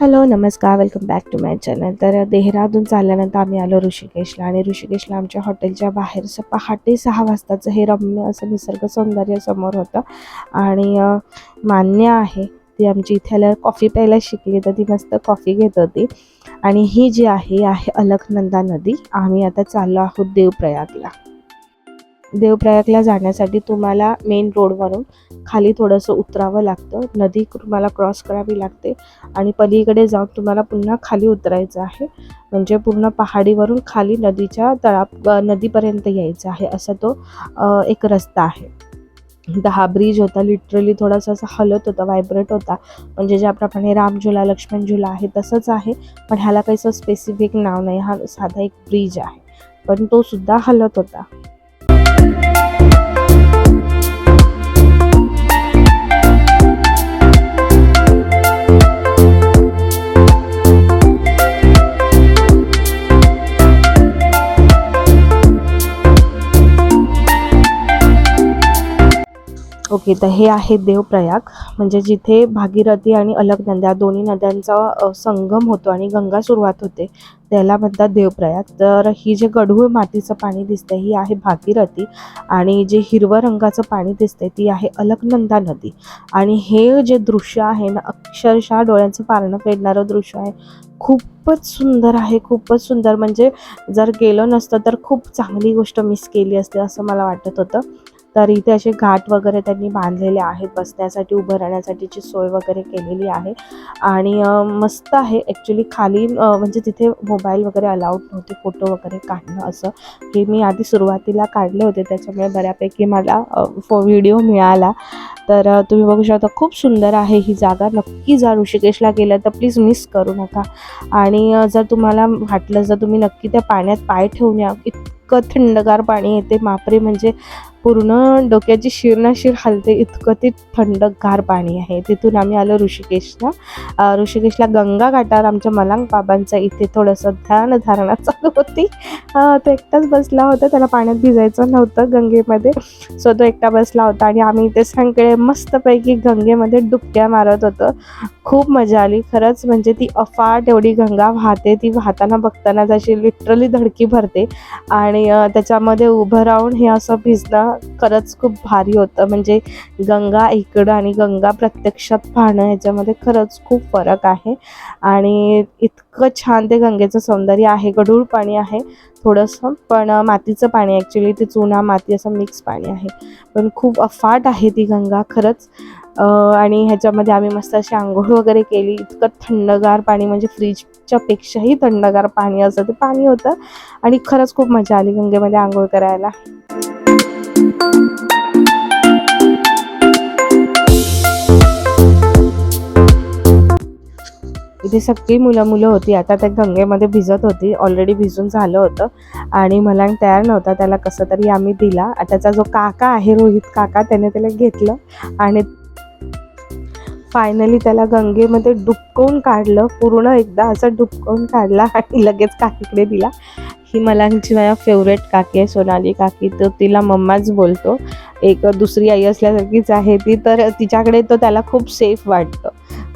Hello नमस्कार welcome back to my channel तर देहरादून चालल्यानंतर आम्ही आलो ऋषिकेशला आणि ऋषिकेशला आमच्या हॉटेलच्या बाहेर असं पहाटे सहा वाजताचं हे रम्य असं निसर्ग सौंदर्य समोर होतं. आणि मान्य आहे ती आमची इथे आल्यावर कॉफी प्यायला शिकली तर ती मस्त कॉफी घेत होती. आणि ही जी आहे आहे अलकनंदा नदी. आम्ही आता चाललो आहोत देवप्रयागला. देवप्रयागला जाण्यासाठी तुम्हाला मेन रोडवरून खाली थोडंसं उतरावं लागतं. नदी तुम्हाला क्रॉस करावी लागते आणि पलीकडे जाऊन तुम्हाला पुन्हा खाली उतरायचं आहे. म्हणजे पूर्ण पहाडीवरून खाली नदीच्या तळा नदीपर्यंत यायचं आहे. असा तो एक रस्ता आहे. दहा हा ब्रिज होता. लिटरली थोडासा असा हलत होता व्हायब्रेट होता. म्हणजे ज्याप्रमाणे राम झुला लक्ष्मण झुला आहे तसंच आहे. पण ह्याला काही असं स्पेसिफिक नाव नाही. हा साधा एक ब्रिज आहे. पण तो सुद्धा हलत होता. ओके तर हे आहे देवप्रयाग. म्हणजे जिथे भागीरथी आणि अलकनंदा दोन्ही नद्यांचा संगम होतो आणि गंगा सुरुवात होते. त्याला म्हणतात देवप्रयाग. तर ही जे गढूळ मातीचं पाणी दिसतंय ही आहे भागीरथी आणि जे हिरवं रंगाचं पाणी दिसतंय ती आहे अलकनंदा नदी. आणि हे जे दृश्य आहे ना अक्षरशः डोळ्यांचं पारणं फेडणारं दृश्य आहे. खूपच सुंदर आहे खूपच सुंदर. म्हणजे जर गेलं नसतं तर खूप चांगली गोष्ट मिस केली असते असं मला वाटत होतं. तर इथे असे घाट वगैरे त्यांनी बांधलेले आहेत बसण्यासाठी उभं राहण्यासाठीची सोय वगैरे केलेली आहे. आणि मस्त आहे. ॲक्च्युली खाली म्हणजे तिथे मोबाईल वगैरे अलाउड नव्हते फोटो वगैरे काढणं असं. हे मी आधी सुरुवातीला काढले होते त्याच्यामुळे बऱ्यापैकी मला फो व्हिडिओ मिळाला. तर तुम्ही बघू शकता खूप सुंदर आहे ही जागा. नक्की जा ऋषिकेशला गेलं तर प्लीज मिस करू नका. आणि जर तुम्हाला वाटलं जर तुम्ही नक्की त्या पाण्यात पाय ठेवून या इतकं थंडगार पाणी येते मापरे म्हणजे पूर्ण डोक्याची शिर ना शिर हलते इतकं ते थंडगार पाणी आहे. तिथून आम्ही आलो ऋषिकेशला. ऋषिकेशला गंगा घाटावर आमच्या मलांग बाबांचं इथे थोडंसं ध्यान धारणा चालू होती. तो एकटाच बसला होता. त्याला पाण्यात भिजायचं नव्हतं गंगेमध्ये. सो तो एकटा बसला होता आणि आम्ही इथे सगळे मस्तपैकी गंगेमध्ये डुबक्या मारत होतो. खूप मजा आली. खरंच म्हणजे ती अफाट एवढी गंगा वाहते. ती वाहताना बघताना जशी लिटरली धडकी भरते. आणि त्याच्यामध्ये उभं राहून हे असं भिजणं खरंच खूप भारी होतं. म्हणजे गंगा इकडं आणि गंगा प्रत्यक्षात पाहणं ह्याच्यामध्ये खरंच खूप फरक आहे. आणि इतकं छान ते गंगेचं सौंदर्य आहे. गढूळ पाणी आहे थोडंसं पण मातीचं पाणी ॲक्च्युली ते चुना माती असं मिक्स पाणी आहे. पण खूप अफाट आहे ती गंगा खरंच. आणि ह्याच्यामध्ये आम्ही मस्त अशी आंघोळ वगैरे केली. इतकं थंडगार पाणी म्हणजे फ्रीजच्या पेक्षाही थंडगार पाणी असं ते पाणी होतं. आणि खरंच खूप मजा आली गंगेमध्ये आंघोळ करायला. इथे सगळी मुलं मुलं होती. आता त्या गंगेमध्ये भिजत होती. ऑलरेडी भिजून झालं होतं. आणि मला तयार नव्हता. त्याला कसं तरी आम्ही दिला. त्याचा जो काका आहे रोहित काका त्याने त्याला घेतलं. आणि फायनली त्याला गंगेमध्ये डुबकवून काढलं. पूर्ण एकदा असं डुबकवून काढला आणि लगेच काकीकडे दिला. ही मला माझ्या फेवरेट काकी आहे सोनाली काकी. तर तिला मम्माच बोलतो. एक दुसरी आई असल्यासारखीच आहे ती तर तिच्याकडे तो त्याला खूप सेफ वाटतं.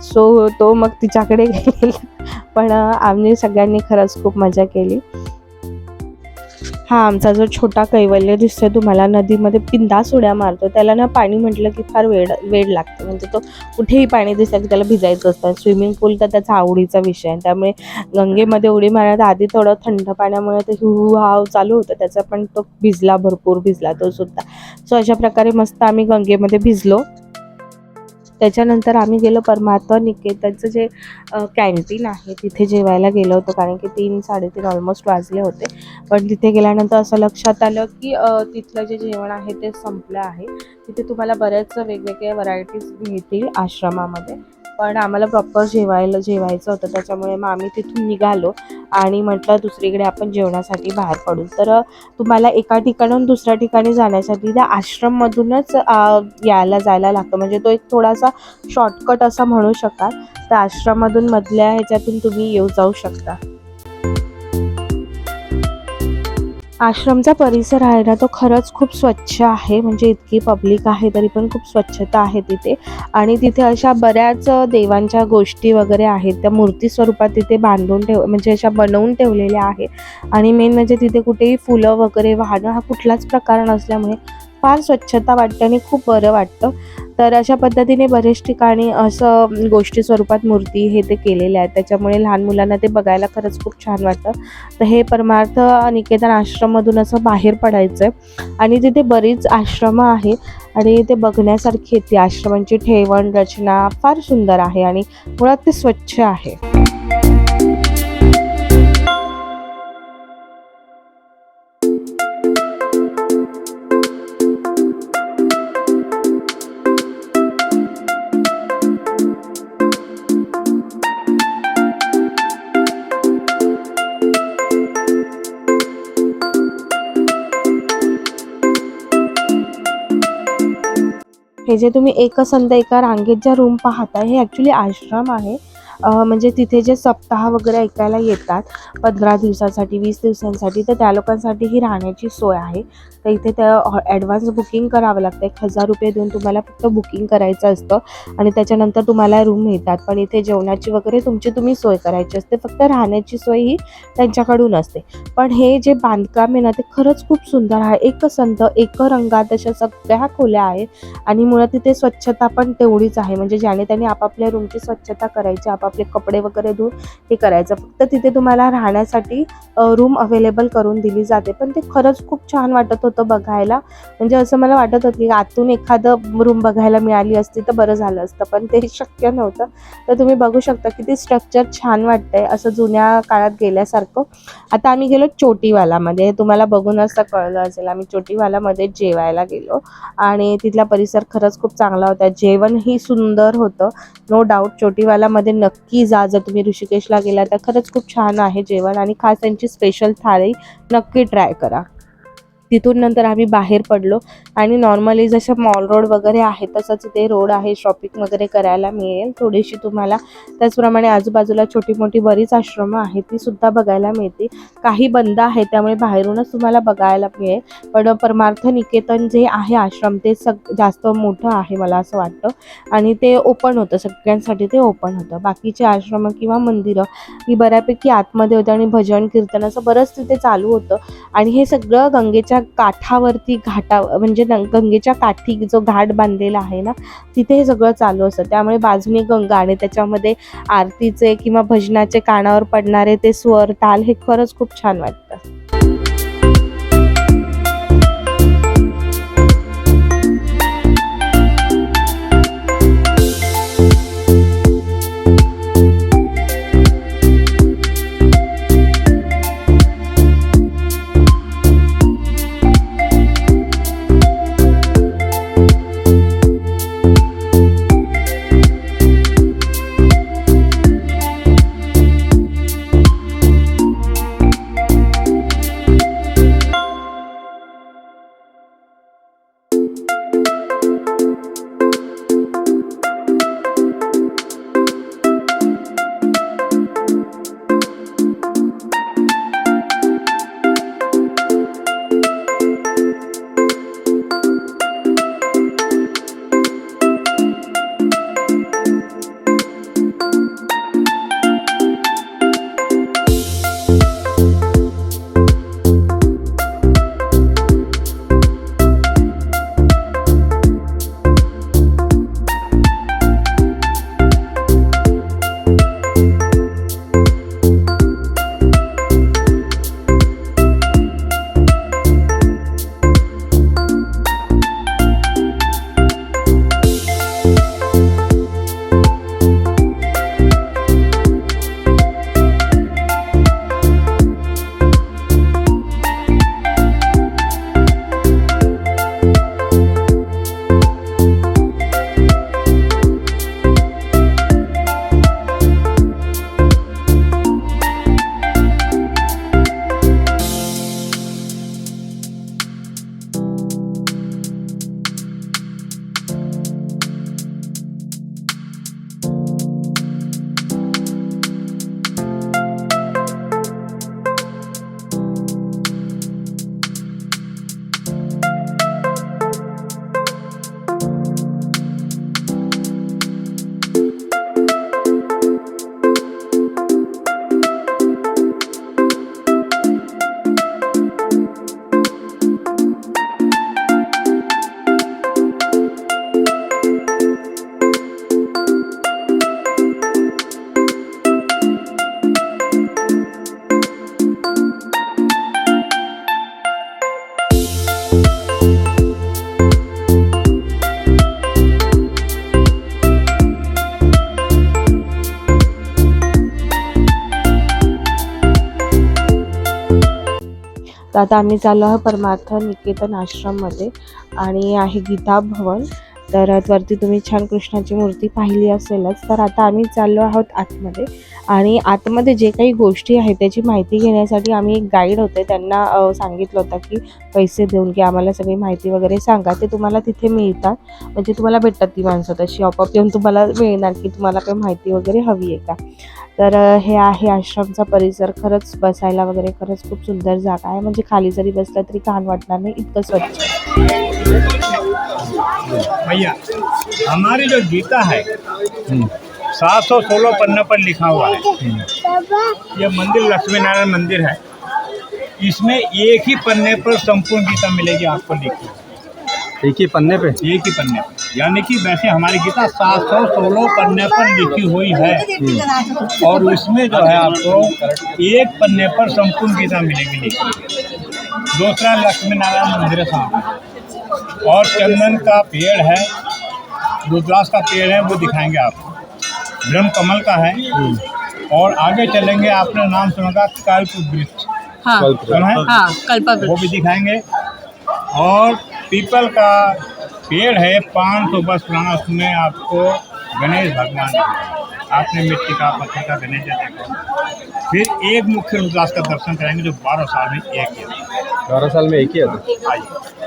सो तो मग तिच्याकडे गेला पण आम्ही सगळ्यांनी खरंच खूप मजा केली. हा आमचा जो छोटा कैवल्य दिसतोय तुम्हाला नदीमध्ये बिंदास उड्या मारतो त्याला ना पाणी म्हटलं की फार वेळ वेळ लागतो. म्हणजे तो कुठेही पाणी दिसलं की त्याला भिजायचं असतं. स्विमिंग पूल तर त्याचा आवडीचा विषय आहे. त्यामुळे गंगेमध्ये उडी मारण्यात आधी थोडं थंड पाण्यामुळे ते हुहाव चालू होतं. त्याचा पण तो भिजला भरपूर भिजला तो सुद्धा. सो अशा प्रकारे मस्त आम्ही गंगेमध्ये भिजलो. त्याच्यानंतर आम्ही गेलो परमात्मा निकेतनचं जे कॅन्टीन आहे तिथे जेवायला गेलो होतो कारण की तीन साडेतीन ऑलमोस्ट वाजले होते. पण तिथे गेल्यानंतर असं लक्षात आलं की तिथलं जे जेवण आहे ते संपलं आहे. तिथे तुम्हाला बऱ्याच वेगवेगळ्या व्हरायटीज मिळतील आश्रमामध्ये. पण आम्हाला प्रॉपर जेवायला जेवायचं होतं त्याच्यामुळे मग आम्ही तिथून निघालो आणि म्हटलं दुसरीकडे आपण जेवणासाठी बाहेर पडू. तर तुम्हाला एका ठिकाणाहून दुसऱ्या ठिकाणी जाण्यासाठी त्या आश्रममधूनच यायला जायला लागतं. म्हणजे तो एक थोडासा शॉर्टकट असा म्हणू शकाल. तर आश्रमामधून मधल्या ह्याच्यातून तुम्ही येऊ जाऊ शकता. आश्रमचा परिसर आहे ना तो खरंच खूप स्वच्छ आहे. म्हणजे इतकी पब्लिक आहे तरी पण खूप स्वच्छता आहे तिथे. आणि तिथे अशा बऱ्याच देवांच्या गोष्टी वगैरे आहेत. त्या मूर्ती स्वरूपात तिथे बांधून ठेव म्हणजे अशा बनवून ठेवलेल्या आहे. आणि मेन म्हणजे तिथे कुठेही फुलं वगैरे वाहणं हा कुठलाच प्रकार नसल्यामुळे फार स्वच्छता वाटते आणि खूप बरं वाटतं. तर अशा पद्धतीने बरेच ठिकाणी असं गोष्टी स्वरूपात मूर्ती हे ते केलेल्या आहेत. त्याच्यामुळे लहान मुलांना ते बघायला खरंच खूप छान वाटतं. तर हे परमार्थ निकेतन आश्रममधून असं बाहेर पडायचं आहे आणि तिथे बरीच आश्रमं आहे आणि ते बघण्यासारखी आहेत ती. आश्रमांची ठेवण रचना फार सुंदर आहे आणि मुळात ते स्वच्छ आहे. हे जे तुम्ही एकसंध एका रांगेत ज्या रूम पाहता हे ॲक्च्युली आश्रम आहे. म्हणजे तिथे जे सप्ताह वगैरे ऐकायला येतात पंधरा दिवसासाठी वीस दिवसांसाठी तर त्या लोकांसाठी ही राहण्याची सोय आहे. तर इथे त्या ॲडव्हान्स बुकिंग करावं लागतं. एक हजार रुपये देऊन तुम्हाला फक्त बुकिंग करायचं असतं आणि त्याच्यानंतर तुम्हाला रूम मिळतात. पण इथे जेवणाची वगैरे तुमची तुम्ही सोय करायची असते. फक्त राहण्याची सोय ही त्यांच्याकडून असते. पण हे जे बांधकाम आहे ना ते खरंच खूप सुंदर आहे. एकसंध एक रंगात अशा सगळ्या खोल्या आहेत आणि मुळात तिथे स्वच्छता पण तेवढीच आहे. म्हणजे ज्याने त्यांनी आपापल्या रूमची स्वच्छता करायची आपाप आपले कपडे वगैरे धुवून हे करायचं. फक्त तिथे तुम्हाला राहण्यासाठी रूम अवेलेबल करून दिली जाते. पण ते खरंच खूप छान वाटत होतं बघायला. म्हणजे असं मला वाटत होतं की आतून एखादं रूम बघायला मिळाली असती तर बरं झालं असतं. पण ते शक्य नव्हतं. तर तुम्ही बघू शकता की ते स्ट्रक्चर छान वाटतंय असं जुन्या काळात गेल्यासारखं. आता आम्ही गेलो चोटीवालामध्ये. तुम्हाला बघूनच तर कळलं असेल. आम्ही चोटीवालामध्ये जेवायला गेलो. आणि तिथला परिसर खरंच खूप चांगला होता. जेवणही सुंदर होतं. नो डाऊट चोटीवालामध्ये नक्की जा जर तुम्ही ऋषिकेशला गेला तर खरंच खूप छान आहे जेवण आणि खास त्यांची स्पेशल थाळी. नक्की ट्राय करा. तिथून नंतर आम्ही बाहेर पडलो. आणि नॉर्मली जसं मॉल रोड वगैरे आहे तसंच इथे रोड आहे शॉपिंग वगैरे करायला मिळेल थोडीशी तुम्हाला. त्याचप्रमाणे आजूबाजूला छोटी मोठी बरीच आश्रमं आहेत ती सुद्धा बघायला मिळते काही बंद आहे त्यामुळे बाहेरूनच तुम्हाला बघायला मिळेल. पण परमार्थ निकेतन जे आहे आश्रम ते सग जास्त मोठं आहे मला असं वाटतं. आणि ते ओपन होतं सगळ्यांसाठी ते ओपन होतं. बाकीचे आश्रमं किंवा मंदिरं ही बऱ्यापैकी आतमध्ये होतं आणि भजन कीर्तन असं बरंच तिथे चालू होतं. आणि हे सगळं गंगेच्या काठावरती घाटा म्हणजे गंगेच्या काठी जो घाट बांधलेला आहे ना तिथे हे सगळं चालू असतं. त्यामुळे बाजूने गंगा आणि त्याच्यामध्ये आरतीचे किंवा भजनाचे कानावर पडणारे ते स्वर ताल हे खरंच खूप छान वाटतं. आता आम्ही चाललो आहोत परमार्थ निकेतन आश्रममध्ये आणि आहे गीता भवन. तर वरती तुम्ही छान कृष्णाची मूर्ती पाहिली असेलच तर आता आम्ही चाललो आहोत आतमध्ये. आणि आतमध्ये जे काही गोष्टी आहेत त्याची माहिती घेण्यासाठी आम्ही एक गाईड होते. त्यांना सांगितलं होतं की पैसे देऊन की आम्हाला सगळी माहिती वगैरे सांगा. ते तुम्हाला तिथे मिळतात. म्हणजे तुम्हाला भेटतात ती माणसं. तशी आपोआप येऊन तुम्हाला मिळणार की तुम्हाला काही माहिती वगैरे हवी आहे का? तर हे आहे आश्रमचा परिसर. खरंच बसायला वगैरे खरंच खूप सुंदर जागा आहे. म्हणजे खाली जरी बसलं तरी घाण वाटणार नाही. इतकं स्वच्छ भैया हमारी जो गीता है सात सौ सोलह पन्ना पर लिखा हुआ है। ये मंदिर लक्ष्मी नारायण मंदिर है। इसमें एक ही पन्ने पर संपूर्ण गीता मिलेगी आपको लिखी एक ही पन्ने पे? एक ही पन्ने पर। यानी कि वैसे हमारी गीता सात सौ सोलह पन्ने पर लिखी हुई है। और उसमें जो है आपको एक पन्ने पर संपूर्ण गीता मिलेगी लिखी दूसरा लक्ष्मी नारायण मंदिर सामने। और चंदन का पेड़ है रुद्रास का पेड़ है वो दिखाएँगे आपको ब्रह्म कमल का है। और आगे चलेंगे आपने नाम सुना होगा कल्प वृक्ष हाँ। कल्प है हाँ कल्पवृक्ष। वो भी दिखाएँगे। और पीपल का पेड़ है पाँच सौ वर्ष पुराना उसमें आपको गणेश भगवान आपने मिट्टी का पत्थर का गणेश जी देखा फिर एक मुख्य रुद्रास का दर्शन कराएँगे जो बारह साल में एक ही बारह साल में एक ही आता आइए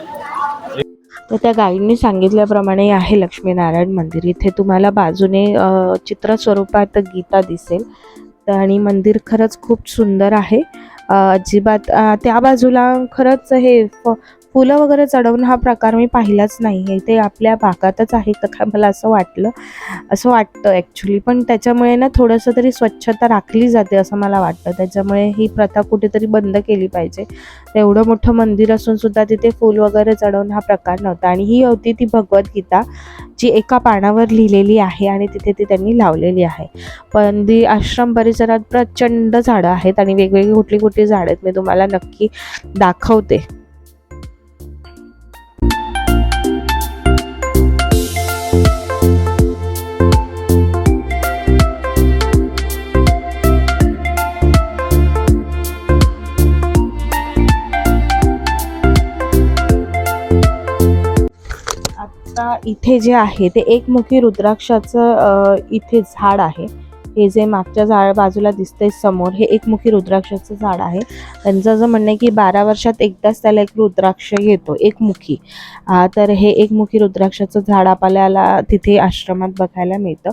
तर त्या गाईडने सांगितल्याप्रमाणे आहे लक्ष्मीनारायण मंदिर. इथे तुम्हाला बाजूने चित्र स्वरूपात गीता दिसेल. तर आणि मंदिर खरंच खूप सुंदर आहे. अजिबात त्या बाजूला खरंच हे फ फुलं वगैरे चढवणं हा प्रकार मी पाहिलाच नाही आहे ते आपल्या भागातच आहे का काय मला असं वाटलं असं वाटतं ॲक्च्युली पण त्याच्यामुळे ना थोडंसं तरी स्वच्छता राखली जाते असं मला वाटतं. त्याच्यामुळे ही प्रथा कुठेतरी बंद केली पाहिजे. एवढं मोठं मंदिर असून सुद्धा तिथे फूल वगैरे चढवणं हा प्रकार नव्हता. आणि ही होती ती भगवद्गीता जी एका पानावर लिहिलेली आहे आणि तिथे ती त्यांनी लावलेली आहे. पण ती आश्रम परिसरात प्रचंड झाडं आहेत आणि वेगवेगळी कुठली कुठली झाडं आहेत मी तुम्हाला नक्की दाखवते. आता इथे जे आहे ते एकमुखी रुद्राक्षाचं इथे झाड आहे. हे जे मागच्या झाड बाजूला दिसतंय समोर हे एकमुखी रुद्राक्षाचं झाड आहे. त्यांचं असं म्हणणं आहे की बारा वर्षात एकदाच त्याला एक रुद्राक्ष येतो एकमुखी तर हे एकमुखी रुद्राक्षाचं झाड आपल्याला तिथे आश्रमात बघायला मिळतं.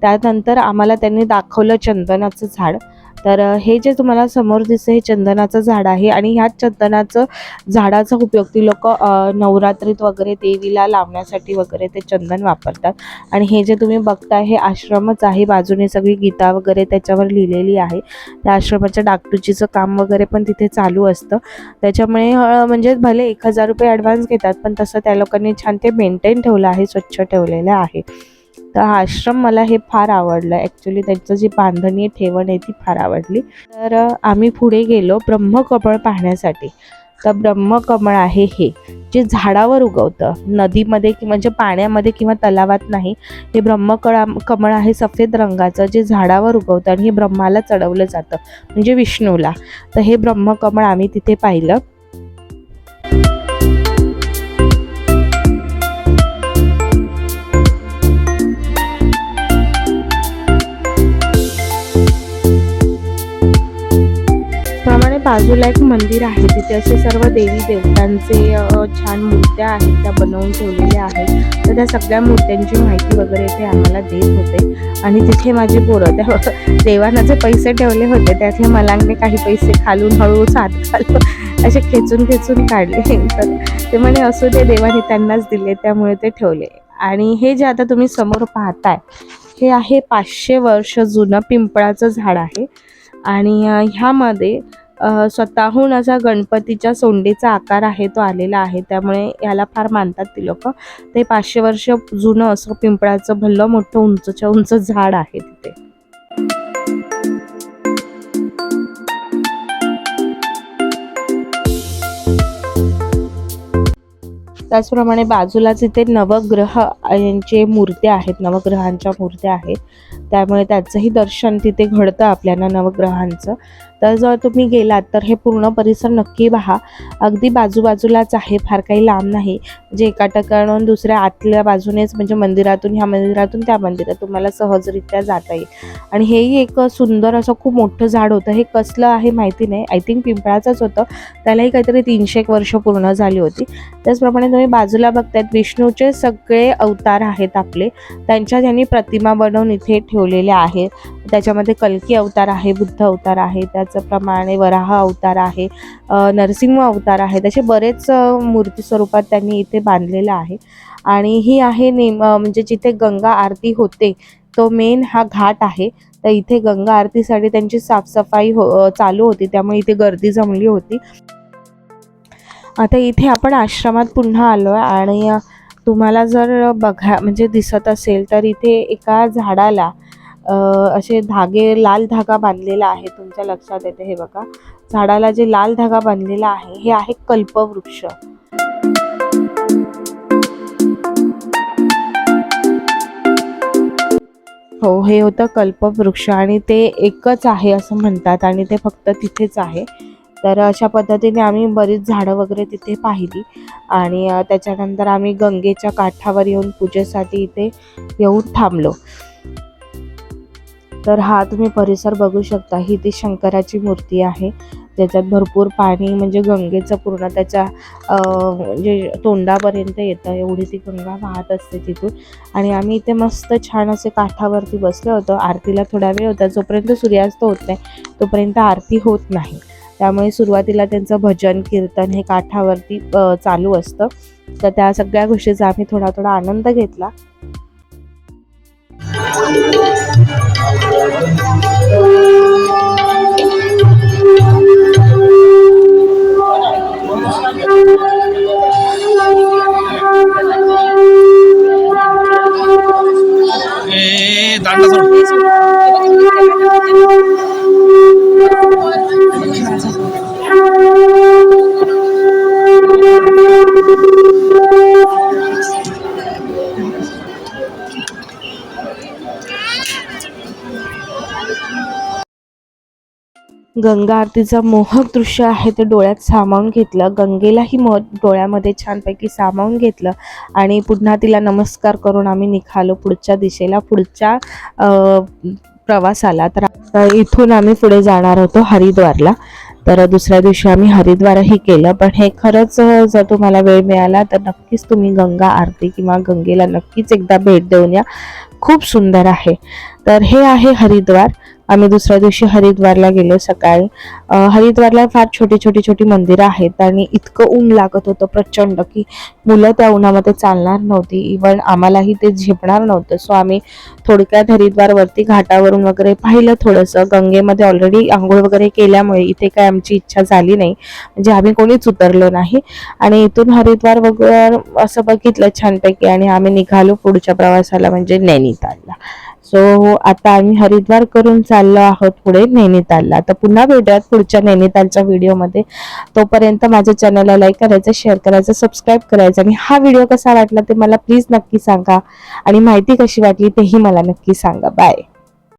त्यानंतर आम्हाला त्यांनी दाखवलं चंदनाचं झाड. तर हे जे तुम्हाला समोर दिसतं हे चंदनाचं झाड आहे आणि ह्या चंदनाचं झाडाचा उपयोग ती लोक नवरात्रीत वगैरे देवीला लावण्यासाठी वगैरे ते चंदन वापरतात. आणि हे जे तुम्ही बघताय हे आश्रमच आहे. बाजूने सगळी गीता वगैरे त्याच्यावर लिहिलेली आहे. त्या आश्रमाच्या डागडुजीचं काम वगैरे पण तिथे चालू असतं. त्याच्यामुळे म्हणजे भले एक हजार रुपये ॲडव्हान्स घेतात पण तसं त्या लोकांनी छान ते मेंटेन ठेवलं आहे स्वच्छ ठेवलेलं आहे. तर हा आश्रम मला हे फार आवडलं. ॲक्च्युली त्यांचं जी बांधणी ठेवण आहे ती फार आवडली. तर आम्ही पुढे गेलो ब्रह्मकमळ पाहण्यासाठी. तर ब्रह्मकमळ आहे हे जे झाडावर उगवतं. नदीमध्ये कि म्हणजे पाण्यामध्ये किंवा तलावात नाही. हे ब्रह्मकळा कमळ आहे सफेद रंगाचं जे झाडावर उगवतं आणि हे ब्रह्माला चढवलं जातं. म्हणजे विष्णूला. तर हे ब्रह्मकमळ आम्ही तिथे पाहिलं. बाजूला एक मंदिर आहे. तिथे असे सर्व देवी देवतांचे छान मूर्त्या आहेत. त्या बनवून ठेवलेल्या आहेत. तर त्या सगळ्या मूर्त्यांची माहिती वगैरे ते आम्हाला देत होते. आणि तिथे माझे पोरं त्या देवानं जे पैसे ठेवले होते. त्यातले मलांगने काही पैसे खालून हळू सात खालून असे खेचून खेचून काढले. तर ते म्हणे असू दे देवाने त्यांनाच दिले. त्यामुळे ते ठेवले. आणि हे जे आता तुम्ही समोर पाहताय हे आहे पाचशे वर्ष जुनं पिंपळाचं झाड आहे. आणि ह्यामध्ये स्वतःहून असा गणपतीच्या सोंडेचा आकार आहे तो आलेला आहे. त्यामुळे याला फार मानतात ती लोक. ते पाचशे वर्ष जुनं असं पिंपळाचं भल्लं मोठं उंचच्या उंच झाड आहे तिथे. त्याचप्रमाणे बाजूलाच इथे नवग्रह यांचे मूर्त्या आहेत नवग्रहांच्या मूर्त्या आहेत. त्यामुळे त्याचंही दर्शन तिथे घडतं आपल्याला नवग्रहांचं. तर जर तुम्ही गेलात तर हे पूर्ण परिसर नक्की पहा. अगदी बाजूबाजूलाच आहे फार काही लांब नाही. म्हणजे एका ठिकाणाहून दुसऱ्या आतल्या बाजूनेच म्हणजे मंदिरातून ह्या मंदिरातून त्या मंदिरात तुम्हाला सहजरित्या जाता येईल. आणि हेही एक सुंदर असं खूप मोठं झाड होतं. हे कसलं आहे माहिती नाही. आय थिंक पिंपळाचंच होतं. त्यालाही काहीतरी तीनशे एक वर्ष पूर्ण झाली होती. त्याचप्रमाणे तुम्ही बाजूला बघतायत विष्णूचे सगळे अवतार आहेत आपले. त्यांच्या त्यांनी प्रतिमा बनवून इथे ठेवलेल्या आहेत. त्याच्यामध्ये कल्की अवतार आहे बुद्ध अवतार आहे त्याचप्रमाणे वराह अवतार आहे नरसिंह अवतार आहे तसे बरेच मूर्ती स्वरूपात त्यांनी इथे बांधलेलं आहे. आणि ही आहे नेम म्हणजे जिथे गंगा आरती होते तो मेन हा घाट आहे. तर इथे गंगा आरतीसाठी त्यांची साफसफाई हो चालू होती त्यामुळे इथे गर्दी जमली होती. आता इथे आपण आश्रमात पुन्हा आलो आहे आणि तुम्हाला जर बघा म्हणजे दिसत असेल तर इथे एका झाडाला असे धागे लाल धागा बांधलेला आहे तुमच्या लक्षात येते हे बघा. झाडाला जे लाल धागा बांधलेला आहे हे आहे कल्पवृक्ष. हो हे होतं कल्पवृक्ष आणि ते एकच आहे असं म्हणतात आणि ते फक्त तिथेच आहे. तर अशा पद्धतीने आम्ही बरीच झाडं वगैरे तिथे पाहिली आणि त्याच्यानंतर आम्ही गंगेच्या काठावर येऊन पूजेसाठी इथे येऊन थांबलो. तर हा तुम्ही परिसर बघू शकता. ही ती शंकराची मूर्ती आहे. त्याच्यात भरपूर पाणी म्हणजे गंगेचं पूर्ण त्याच्या म्हणजे तोंडापर्यंत येतं. एवढी ती गंगा वाहत असते तिथून. आणि आम्ही इथे मस्त छान असे काठावरती बसलो होतो. आरतीला थोडा वेळ होता. जोपर्यंत सूर्यास्त होत नाही तोपर्यंत आरती होत नाही. त्यामुळे सुरुवातीला त्यांचं भजन कीर्तन हे काठावरती चालू असतं. तर त्या सगळ्या गोष्टीचा आम्ही थोडा थोडा आनंद घेतला. దాంట్లో गंगा आरतीचं मोहक दृश्य आहे ते डोळ्यात सामावून घेतलं. गंगेलाही म डोळ्यामध्ये छानपैकी सामावून घेतलं. आणि पुन्हा तिला नमस्कार करून आम्ही निघालो पुढच्या दिशेला. पुढच्या प्रवासाला. तर इथून आम्ही पुढे जाणार होतो हरिद्वारला. तर दुसऱ्या दिवशी आम्ही हरिद्वारही केलं. पण हे खरंच जर तुम्हाला वेळ मिळाला तर नक्कीच तुम्ही गंगा आरती किंवा गंगेला नक्कीच एकदा भेट देऊन या. खूप सुंदर आहे. तर हे आहे हरिद्वार. आम्ही दुसऱ्या दिवशी हरिद्वारला गेलो सकाळी. हरिद्वारला फार छोटी छोटी छोटी मंदिरं आहेत आणि इतकं ऊन लागत होतं प्रचंड की मुलं त्या उन्हामध्ये चालणार नव्हती. इवन आम्हालाही ते झेपणार नव्हतं. सो आम्ही थोडक्यात हरिद्वारवरती घाटावरून वगैरे पाहिलं थोडंसं. गंगेमध्ये ऑलरेडी आंघोळ वगैरे केल्यामुळे इथे काय आमची इच्छा झाली नाही. म्हणजे आम्ही कोणीच उतरलो नाही. आणि इथून हरिद्वार वगैरे असं बघितलं छानपैकी आणि आम्ही निघालो पुढच्या प्रवासाला म्हणजे नैनितालला. सो आता आम्ही हरिद्वार करून चाललो आहोत पुढे नैनितालला. तर पुन्हा भेटूयात पुढच्या नैनितालच्या व्हिडिओमध्ये तोपर्यंत माझ्या चॅनलला लाईक करायचं शेअर करायचं सबस्क्राईब करायचं आणि हा व्हिडिओ कसा वाटला ते मला प्लीज नक्की सांगा. आणि माहिती कशी वाटली तेही मला नक्की सांगा. बाय